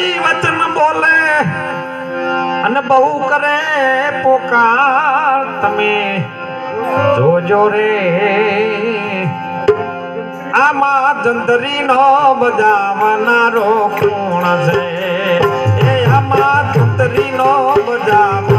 ભાઈ વચન બોલે અને બહુ કરે પોકાર તમે. જોજો રે. આમાં જંદરી નો બજાવનારો કોણ છે? એ આમાં જંદરી નો બજાવનાર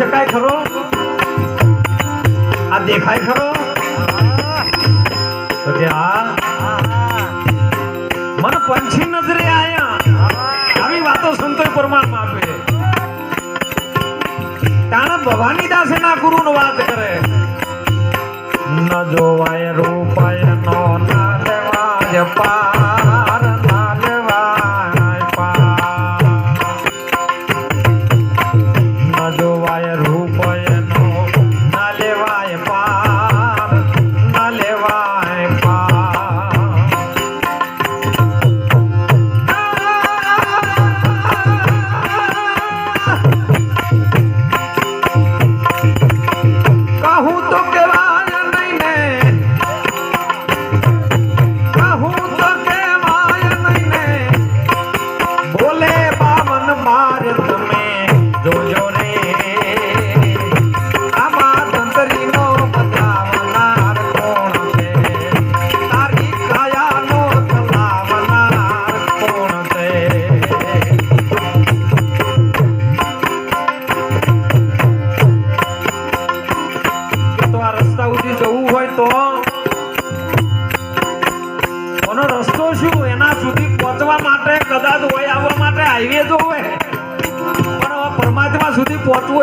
શકાય ખરો? આ દેખાય ખરો? તો પંછી નજરે આયા. આવી વાતો સંતો પ્રમાણમાં આપે. તાણે ભવાની દાસે ના ગુરુ વાત કરે. ન જોવાય રૂપાય, નો ના દેવાય પાર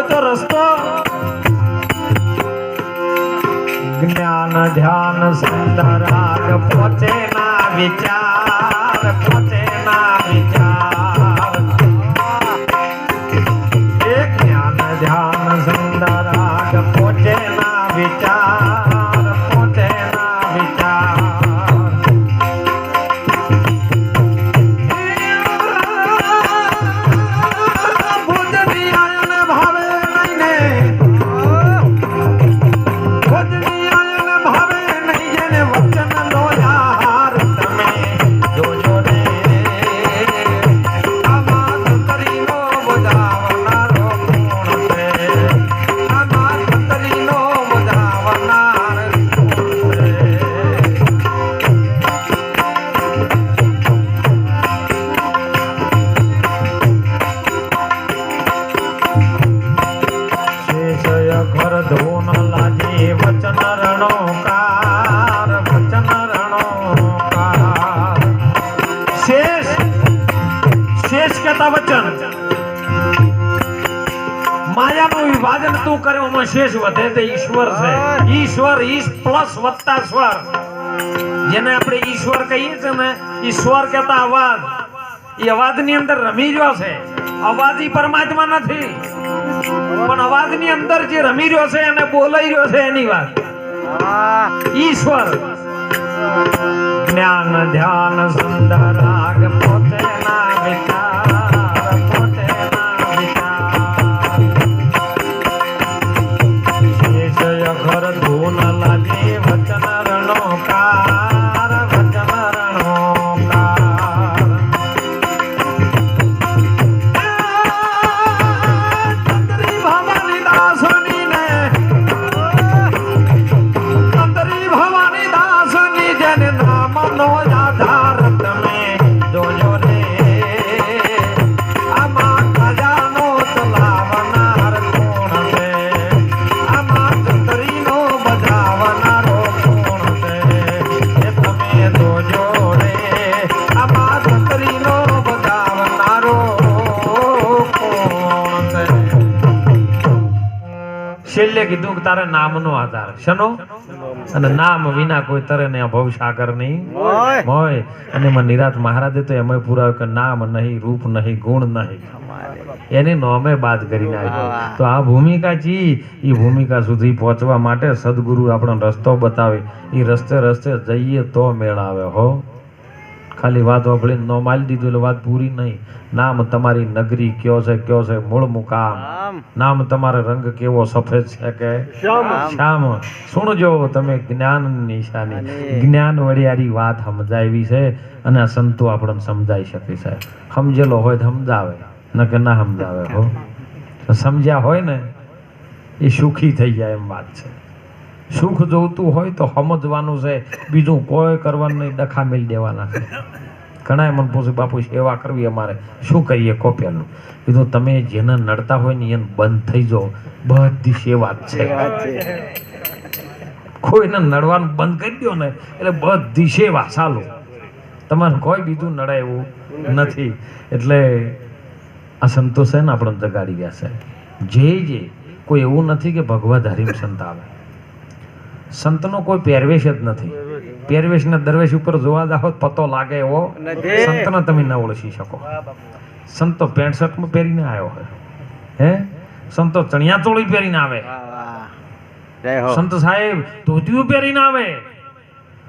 સુધી પહોંચવું હોય તો રસ્તો. જ્ઞાન ધ્યાન સુંદર પહોંચે ના વિચાર પહોંચે ના વિચાર. વિભાજન તું કરે શેષ વધે તે ઈશ્વર છે. ઈશ્વર ઈશ પ્લસ વત્તા સ્વર. જેને આપણે ઈશ્વર કહીએ છીએ ને ઈશ્વર કહેતા અવાજ. એ અવાજની અંદર રમી રહ્યો છે. અવાજ ઈ પરમાત્મા નથી. પણ અવાજની અંદર જે રમી રહ્યો છે અને બોલાઈ રહ્યો છે એની વાત. ઈશ્વર. જ્ઞાન ધ્યાન સુંદર રાગ પોતે ના તારે નામનો આધાર શનો? અને નામ વિના કોઈ તરે ને ભવ સાગર નહીં હોય અને એમાં નિરાત મહારાજે તો એમાં પુરાવ્યું કે નામ નહીં રૂપ નહીં ગુણ નહીં. એની નોમે બાદ કરી નાખી તો આ ભૂમિકા જી એ ભૂમિકા સુધી પહોંચવા માટે સદગુરુ આપણને રસ્તો બતાવે એ રસ્તે રસ્તે જઈએ તો મેળ આવે હો. ખાલી વાત વાપરીને નો માલી દીધું એટલે વાત પૂરી નહીં. નામ તમારી નગરી કયો છે કયો છે મૂળ મુકામ. નામ. તમારો રંગ કેવો સફેદ છે કે? શ્યામ. સુણજો તમે જ્ઞાન નિશાની. જ્ઞાન વડિયારી વાત સમજાવી છે અને આ સંતો આપણને સમજાઈ શકે છે. સમજેલો હોય તો સમજાવે. ન કે ના સમજાવે હો. સમજ્યા હોય ને એ સુખી થઈ જાય એમ વાત છે. સુખ જોઈતું હોય તો સમજવાનું છે. બીજું કોઈ કરવાનું નહીં ડખા દેવાના છે. ઘણા મને પૂછે બાપુ સેવા કરવી અમારે? શું કરીએ કો પહેલું કીધું તમે જેને નડતા હોય ને એને બંધ થઈ જાઓ. બધી સેવા છે. કોઈને નડવાનું બંધ કરી દો ને એટલે બધી સેવા ચાલુ. તમારે કોઈ બીજું નડાય એવું નથી. એટલે આ સંતોષ છે ને આપણને જગાડી ગયા છે. જે જે કોઈ એવું નથી કે ભગવાધારી સંત આવે. સંતનો કોઈ પહેરવેશ જ નથી. પહેરવેશ ને દરવેશ ઉપર જોવા જાઓ પતો લાગે એવો. સંતને તમે ન ઓળખી શકો. સંતો પેન્ટ શર્ટમાં પહેરીને આવ્યો હોય. હે? સંતો ચણિયા ચોળી પહેરીને આવે. સંત સાહેબ ધોતિયું પહેરીને આવે.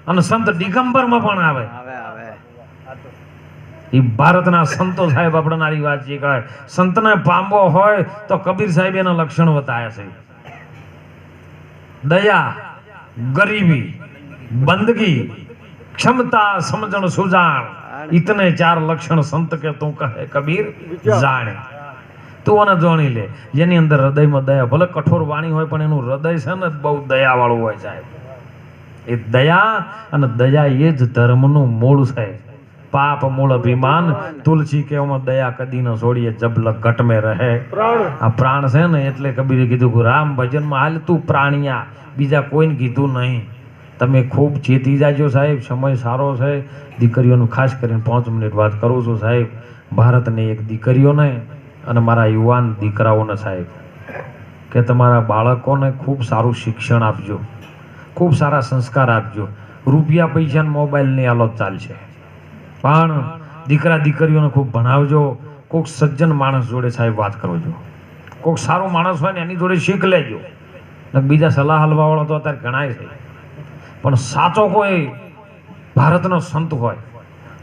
અને સંત દિગંબરમાં પણ આવે. એ ભારતના સંતો સાહેબ આપણે નારી વાત છે. કહે સંતને પામવો હોય તો કબીર સાહેબ એના લક્ષણ બતાવ્યા છે. દયા. ગરીબી બંદગી ક્ષમતા સમજણ સુજાણ ઇતને ચાર લક્ષણ સંત કે તું કહે કબીર જાણે. તું આને જાણી લે. જેની અંદર હૃદયમાં દયા ભલે કઠોર વાણી હોય પણ એનું હૃદય છે ને બહુ દયાવાળું હોય સાહેબ. એ દયા અને દયા એ જ ધર્મનું મૂળ છે. પાપ મૂળ અભિમાન. તુલસી કેવામાં દયા કદી ન છોડીએ જબલ ઘટ મે રહે. આ પ્રાણ છે ને એટલે કબીરે કીધું કે રામ ભજનમાં હાલ તું પ્રાણિયા બીજા કોઈને કીધું નહીં. તમે ખૂબ ચેતી જાજો સાહેબ સમય સારો છે. દીકરીઓનું ખાસ કરીને પાંચ મિનિટ વાત કરું છું સાહેબ. ભારતની એક દીકરીઓને અને મારા યુવાન દીકરાઓને સાહેબ. કે તમારા બાળકોને ખૂબ સારું શિક્ષણ આપજો. ખૂબ સારા સંસ્કાર આપજો. રૂપિયા પૈસા ને મોબાઈલની હાલત ચાલશે. પણ દીકરા દીકરીઓને ખૂબ ભણાવજો. કોઈક સજ્જન માણસ જોડે સાહેબ વાત કરજો કોઈક સારો માણસ હોય ને એની જોડે શીખ લેજો. ને બીજા સલાહ હલવાવાળો તો અત્યારે ઘણાય છે. પણ સાચો કોઈ ભારતનો સંત હોય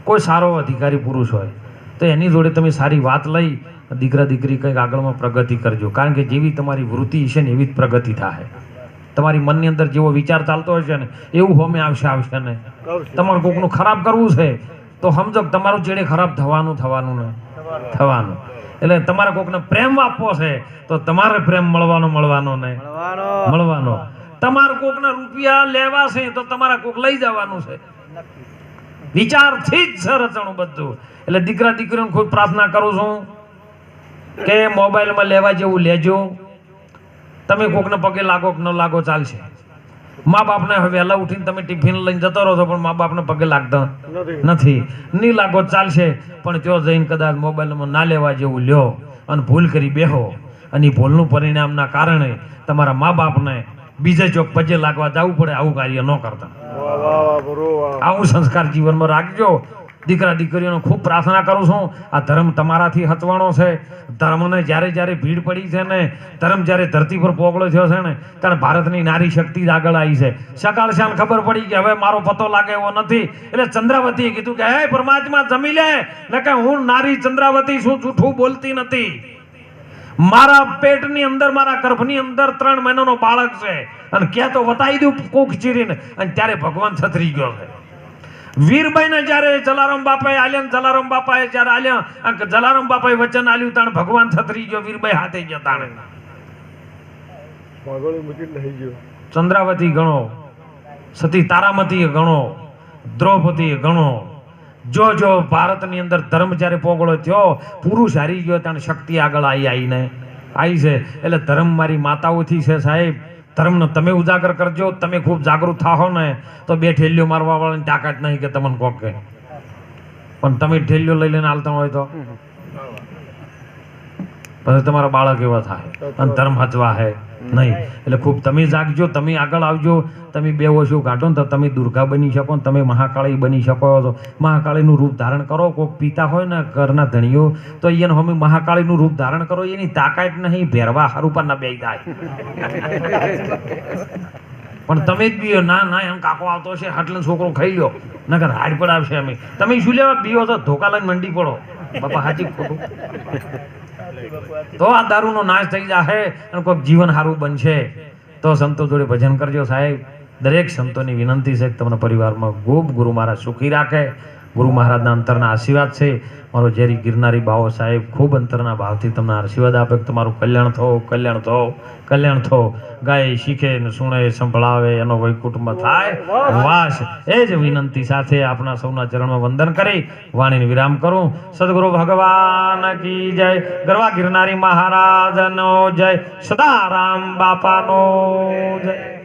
કોઈ સારો અધિકારી પુરુષ હોય તો એની જોડે તમે સારી વાત લઈ દીકરા દીકરી કંઈક આગળમાં પ્રગતિ કરજો. કારણ કે જેવી તમારી વૃત્તિ છે ને એવી જ પ્રગતિ થાય તમારી મનની અંદર જેવો વિચાર ચાલતો હશે ને એવું હોમે આવશે આવશે ને. તમારે કોકનું ખરાબ કરવું છે તો સમજો તમારું ચેડે ખરાબ થવાનું થવાનું ને થવાનું. એટલે તમારે કોકને પ્રેમ આપવો છે તો તમારે પ્રેમ મળવાનો મળવાનો ને મળવાનો. મળવાનો. તમારે કોકને રૂપિયા લેવા છે તો તમારા કોક લઈ જવાનું છે. વિચારથી જ છે રચણું બધું. એટલે દીકરા દીકરીઓને ખૂબ પ્રાર્થના કરું છું કે મોબાઈલમાં લેવા જેવું લેજો. તમે કોકને પગે લાગો કે ન લાગો ચાલશે. મા બાપને હવે વહેલા ઉઠીને તમે ટિફિન લઈને જતો રહો છો પણ મા બાપને પગે લાગતા નથી. નહીં લાગો ચાલશે. પણ ત્યાં જઈને કદાચ મોબાઈલમાં ના લેવા જેવું લ્યો અને ભૂલ કરી બેહો. અને ભૂલનું પરિણામના કારણે તમારા મા બાપને બીજે ચોક પજે લાગવા જવું પડે આવું કાર્ય ન કરતા. આવું સંસ્કાર જીવનમાં રાખજો. દીકરા દીકરીઓને ખૂબ પ્રાર્થના કરું છું. આ ધર્મ તમારાથી હચવાનો છે. ધર્મને જ્યારે જ્યારે ભીડ પડી છે ને, ધર્મ જ્યારે ધરતી પર પોગળો થયો છે ને, ત્યારે ભારતની નારી શક્તિ જ આગળ આવી છે. સકાળ શાન ખબર પડી કે હવે મારો પતો લાગે એવો નથી. એટલે ચંદ્રાવતીએ કીધું કે, હે પરમાત્મા, જમી લે. ને કે હું નારી ચંદ્રાવતી છું, જૂઠું બોલતી નથી. મારા પેટની અંદર, મારા ગર્ભની અંદર ત્રણ મહિનાનો બાળક છે. અને ક્યાં તો વતાવી દઉં કોક ચીરીને. અને ત્યારે ભગવાન છતરી ગયો છે. વીરબાઈને જ્યારે જલારામ બાપાએ આલ્યા જલારામ બાપાએ જ્યારે આલ્યા જલારામ બાપાએ વચન આલ્યું તાણે ભગવાન છત્રી ગયો વીરબાઈ હાથે ગયા તાણે. ચંદ્રાવતી ગણો સતી તારામતી ગણો દ્રૌપદી ગણો. જો જો ભારતની અંદર ધર્મ જ્યારે પોગળો થયો પુરુષ હારી ગયો ત્યાં શક્તિ આગળ આવી આવીને આવી છે. એટલે ધર્મ મારી માતાઓથી છે સાહેબ. ધર્મને તમે ઉજાગર કરજો, તમે ખૂબ જાગૃત થાહો ને, તો બે ઠેલીઓ મારવા વાળાની તાકાત નહીં કે તમને કોક કે પણ તમે ઠેલીઓ લઈ લઈને હાલતા હોય તો. પછી તમારા બાળક એવા થાય. અને ધર્મ હચવા હે. નહીં. એટલે ખૂબ તમે જાગજો તમે આગળ આવજો. તમે બે ઓછું કાઢો ને તો તમે દુર્ગા બની શકો ને તમે મહાકાળી બની શકો તો મહાકાળીનું રૂપ ધારણ કરો. કોઈક પિતા હોય ને ઘરના ધણીઓ તો એને હમે મહાકાળીનું રૂપ ધારણ કરો. એની તાકાત નહીં ભેરવા હારું પર ના બે થાય. પણ તમે જ બીઓ ના ના એમ કાકો આવતો છે હાટલે છોકરો ખાઈ લ્યો. નગર હાડ પડાવશે અમે. તમે શું લેવા બીઓ તો ધોકા લઈને મંડી પડો. બાપા હાચી ખોટું. તો આ દારૂનો નાશ થઈ જાહે અને કોઈક જીવન સારું બનશે. તો સંતો જોડે ભજન કરજો સાહેબ. દરેક સંતોની વિનંતી છે કે તમને પરિવારમાં ગોપ ગુરુ મારા સુખી રાખે. ગુરુ મહારાજના અંતરના આશીર્વાદ છે. મારો ઝેરી ગિરનારી બાવો સાહેબ ખૂબ અંતરના ભાવથી તમને આશીર્વાદ આપે કે તમારું કલ્યાણ થો કલ્યાણ થો કલ્યાણ થો. ગાય શીખે ને સુણે, સંભળાવે, એનો વૈકુટુંબ થાય. વાસ. એ જ વિનંતી સાથે આપણા સૌના ચરણમાં વંદન કરી, વાણીને વિરામ કરું. સદગુરુ ભગવાન કી જય. ગરવા ગિરનારી મહારાજનો જય. સદારામ બાપાનો જય.